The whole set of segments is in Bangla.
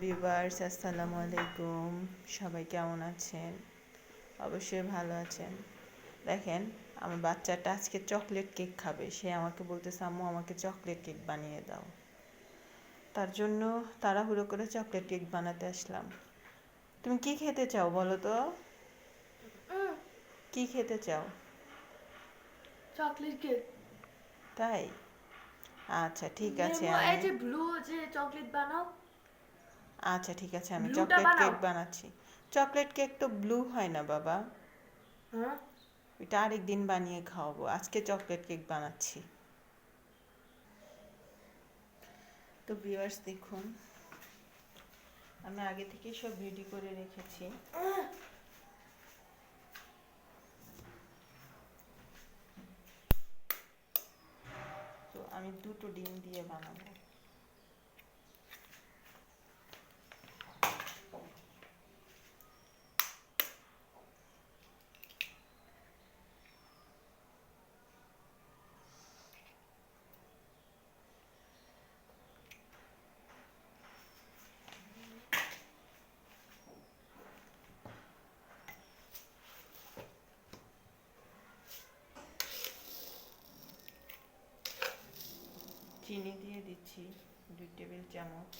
ভিউয়ার্স আসসালামু আলাইকুম। সবাই কেমন আছেন? অবশ্যই ভালো আছেন। দেখেন আমার বাচ্চাটা আজকে চকলেট কেক খাবে। সে আমাকে বলতেছে আম্মু আমাকে চকলেট কেক বানিয়ে দাও। তার জন্য তাড়াহুড়ো করে চকলেট কেক বানাতে আসলাম। তুমি কি খেতে চাও বলো তো? কি খেতে চাও? চকলেট কেক তাই? আচ্ছা ঠিক আছে এই যে ব্লু যে চকলেট বানাও। আচ্ছা ঠিক আছে আমি চকলেট কেক বানাচ্ছি। চকলেট কেক তো ব্লু হয় না বাবা। হ্যাঁ এটা আরেক দিন বানিয়ে খাওয়াবো। আজকে চকলেট কেক বানাচ্ছি। তো ভিউয়ার্স দেখুন আমি আগে থেকে সব রেডি করে রেখেছি। তো আমি দুটো ডিম দিয়ে বানাবো। চিনি দিয়ে দিচ্ছি দুই টেবিল চামচ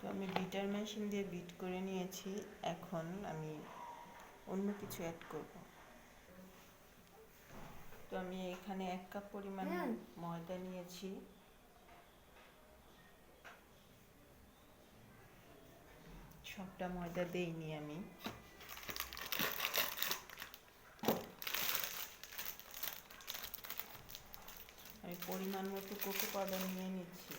তো আমি বিটার মেশিন দিয়ে বিট করে নিয়েছি এখন আমি অন্য কিছু অ্যাড করব। তো আমি এখানে এক কাপ পরিমাণ ময়দা নিয়েছি। সবটা ময়দা দেইনি আমি। আমি পরিমাণ মতো কোকো পাউডার নিয়ে নিচ্ছি।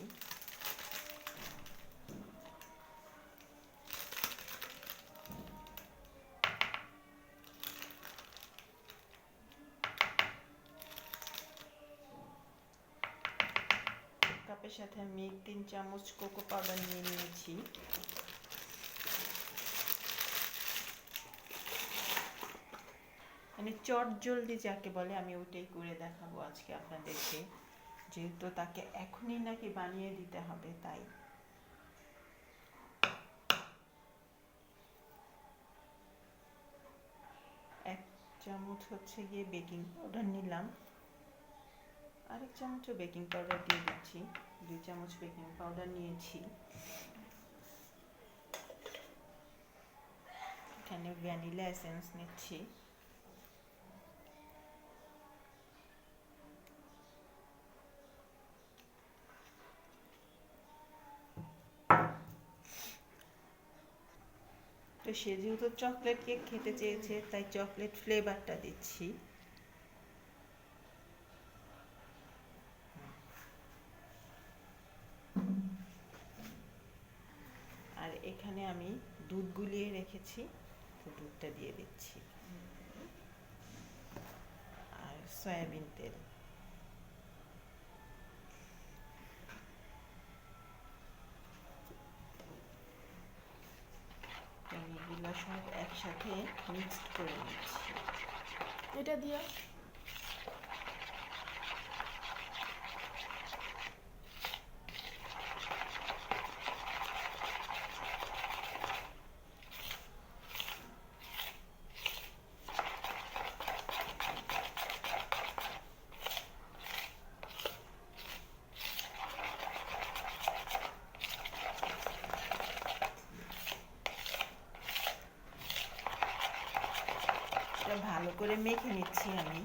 কাপের সাথে আমি তিন চামচ কোকো পাউডার নিয়ে নিয়েছি। মানে চট জলদি যাকে বলে আমি ওটাই করে দেখাবো আজকে আপনাদেরকে। যেহেতু তাকে এখনই নাকি বানিয়ে দিতে হবে, তাই। এক চামচ হচ্ছে গিয়ে বেকিং পাউডার নিলাম। আরেক চামচও বেকিং পাউডার দিয়ে দিচ্ছি। দুই চামচ বেকিং পাউডার নিয়েছি। এখানে ভ্যানিলা এসেন্স নিচ্ছি। তো সে যেহেতু চকলেট কেক খেতে চেয়েছে, তাই চকলেট ফ্লেভারটা দিচ্ছি আর এখানে আমি দুধ গুলিয়ে রেখেছি, তো দুধটা দিয়ে দিচ্ছি। আর সয়াবিন তেল। আমি সব একসাথে মিক্সড করে নিচ্ছি। এটা দিয়ে করে মেখে নিচ্ছি আমি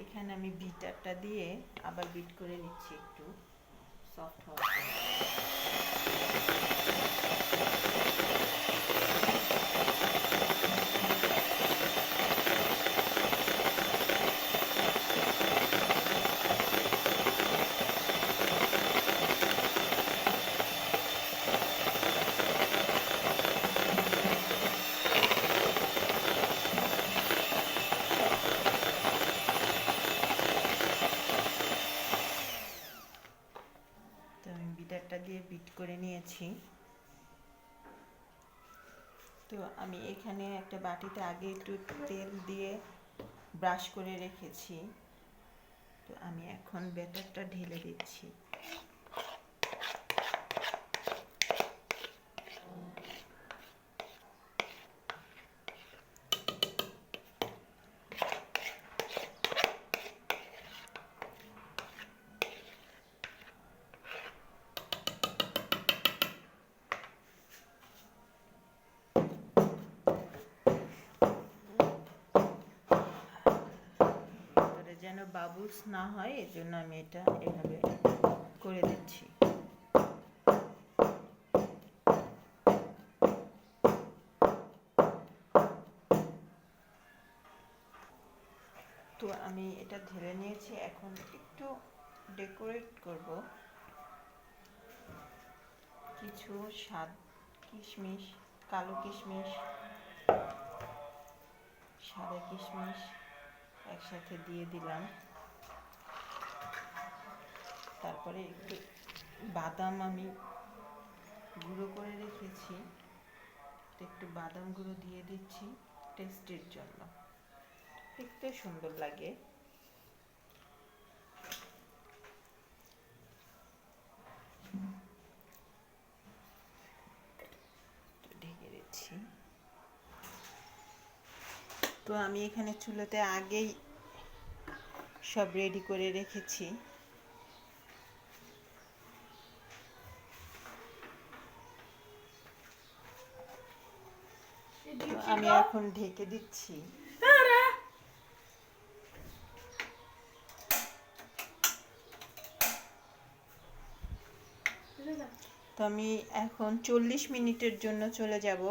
এখানে আমি বিটারটা দিয়ে আবার বিট করে নিচ্ছি একটু। সফট হওয়ার জন্য তো আমি বিটারটা দিয়ে বিট করে নিয়েছি তো আমি এখানে একটা বাটিতে আগে একটু তেল দিয়ে ব্রাশ করে রেখেছি। তো আমি এখন ব্যাটারটা ঢেলে দিচ্ছি। যেন বাবুলস না হয় এর জন্য আমি এটা এভাবে করে দিচ্ছি। তো আমি এটা ঢেলে নিয়েছি, এখন একটু ডেকোরেট করব। কিছু স্বাদ, কিশমিশ, কালো কিশমিশ, সাদা কিশমিশ। একসাথে দিয়ে দিলাম। তারপরে একটু বাদাম আমি গুঁড়ো করে রেখেছি। একটু বাদাম গুঁড়ো দিয়ে দিচ্ছি টেস্টের জন্য। দেখতে সুন্দর লাগে একটু ঢেকে দিচ্ছি তো আমি এখানে চুলোতে আগেই সব রেডি করে রেখেছি। আমি এখন ঢেকে দিচ্ছি। তো আমি এখন চল্লিশ মিনিটের জন্য চলে যাব।